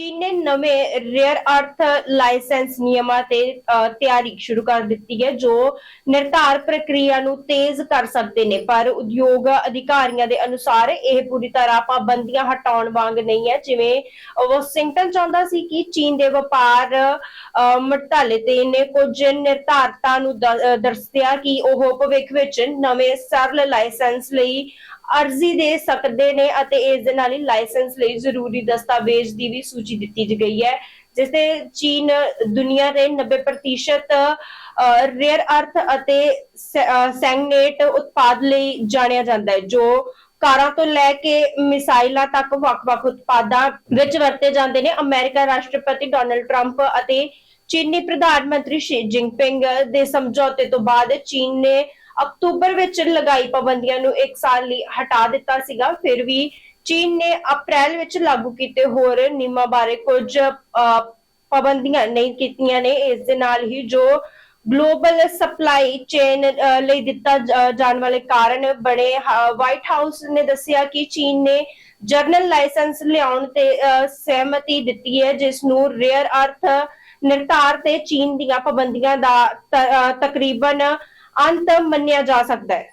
ਚੀਨ ਨੇ ਨਵੇਂ ਰੇਅਰ ਅਰਥ ਲਾਇਸੈਂਸ ਨਿਯਮਾਂ ਤੇ ਤਿਆਰੀ ਸ਼ੁਰੂ ਕਰ ਦਿੱਤੀ ਹੈ ਜੋ ਨਿਰਧਾਰ ਪ੍ਰਕਿਰਿਆ ਨੂੰ ਤੇਜ਼ ਕਰ ਸਕਦੇ ਨੇ ਪਰ ਉਦਯੋਗ ਅਧਿਕਾਰੀਆਂ ਦੇ ਅਨੁਸਾਰ ਇਹ ਪੂਰੀ ਤਰ੍ਹਾਂ ਪਾਬੰਦੀਆਂ ਹਟਾਉਣ ਵਾਂਗ ਨਹੀਂ ਹੈ ਜਿਵੇਂ ਵਾਸ਼ਿੰਗਟਨ ਚਾਹੁੰਦਾ ਸੀ ਕਿ ਚੀਨ ਦੇ ਵਪਾਰ ਅ, ਮਟਾਲੇ ਤੇ ਨੇ ਕੁਝ ਨਿਰਧਾਰਤਾ ਨੂੰ ਦ- ਕਿ ਉਹ ਭਵਿੱਖ ਵਿੱਚ ਨਵੇਂ ਸਰਲ ਲਾਇਸੈਂਸ ਲਈ ਅਰਜ਼ੀ ਦੇ ਸਕਦੇ ਨੇ ਅਤੇ ਇਸ ਦੇ ਨਾਲ ਹੀ ਲਾਇਸੈਂਸ ਲਈ ਜ਼ਰੂਰੀ ਦਸਤਾਵੇਜ਼ ਦੀ ਵੀ ਸੂਚੀ ਦਿੱਤੀ ਗਈ ਹੈ, ਜਿਸ ਤੇ ਚੀਨ ਦੁਨੀਆ ਦੇ 90% ਰੇਅਰ ਅਰਥ ਅਤੇ ਸੈਂਗਨੇਟ ਉਤਪਾਦ ਲਈ ਜਾਣਿਆ ਜਾਂਦਾ ਹੈ, ਜੋ ਕਾਰਾਂ ਤੋਂ ਲੈ ਕੇ ਮਿਸਾਈਲਾਂ ਤੱਕ ਵੱਖ-ਵੱਖ ਉਤਪਾਦਾਂ ਵਿੱਚ ਵਰਤੇ ਜਾਂਦੇ ਨੇ। ਅਮਰੀਕਾ ਰਾਸ਼ਟਰਪਤੀ ਡੋਨਲਡ ਟਰੰਪ ਅਤੇ ਚੀਨੀ ਪ੍ਰਧਾਨ ਮੰਤਰੀ ਸ਼ੀ ਜਿਨਪਿੰਗ ਦੇ ਸਮਝੌਤੇ ਤੋਂ ਬਾਅਦ ਚੀਨ ਨੇ ਅਕਤੂਬਰ ਵਿੱਚ ਲਗਾਈ ਪਾਬੰਦੀਆਂ ਨੂੰ ਇੱਕ ਸਾਲ ਲਈ ਹਟਾ ਦਿੱਤਾ ਸੀਗਾ। ਫਿਰ ਵੀ ਚੀਨ ਨੇ ਅਪ੍ਰੈਲ ਵਿੱਚ ਲਾਗੂ ਕੀਤੇ ਹੋਰ ਨਿਯਮਾਂ ਬਾਰੇ ਕੁਝ ਪਾਬੰਦੀਆਂ ਨਹੀਂ ਕੀਤੀਆਂ ਨੇ। ਇਸ ਦੇ ਨਾਲ ਹੀ ਜੋ ਗਲੋਬਲ ਸਪਲਾਈ ਚੇਨ ਲਈ ਦਿੱਤਾ ਜਾਣ ਵਾਲੇ ਕਾਰਨ ਬਣੇ ਵਾਈਟ ਹਾਊਸ ਨੇ ਦੱਸਿਆ ਕਿ ਚੀਨ ਨੇ ਜਰਨਲ ਲਾਇਸੈਂਸ ਲਿਆਉਣ ਤੇ ਸਹਿਮਤੀ ਦਿੱਤੀ ਹੈ, ਜਿਸ ਨੂੰ ਰੇਅਰ ਅਰਥ ਨਿਰਧਾਰ ਤੇ ਚੀਨ ਦੀਆਂ ਪਾਬੰਦੀਆਂ ਦਾ ਤਕਰੀਬਨ ਅੰਤ ਮੰਨਿਆ ਜਾ ਸਕਦਾ ਹੈ।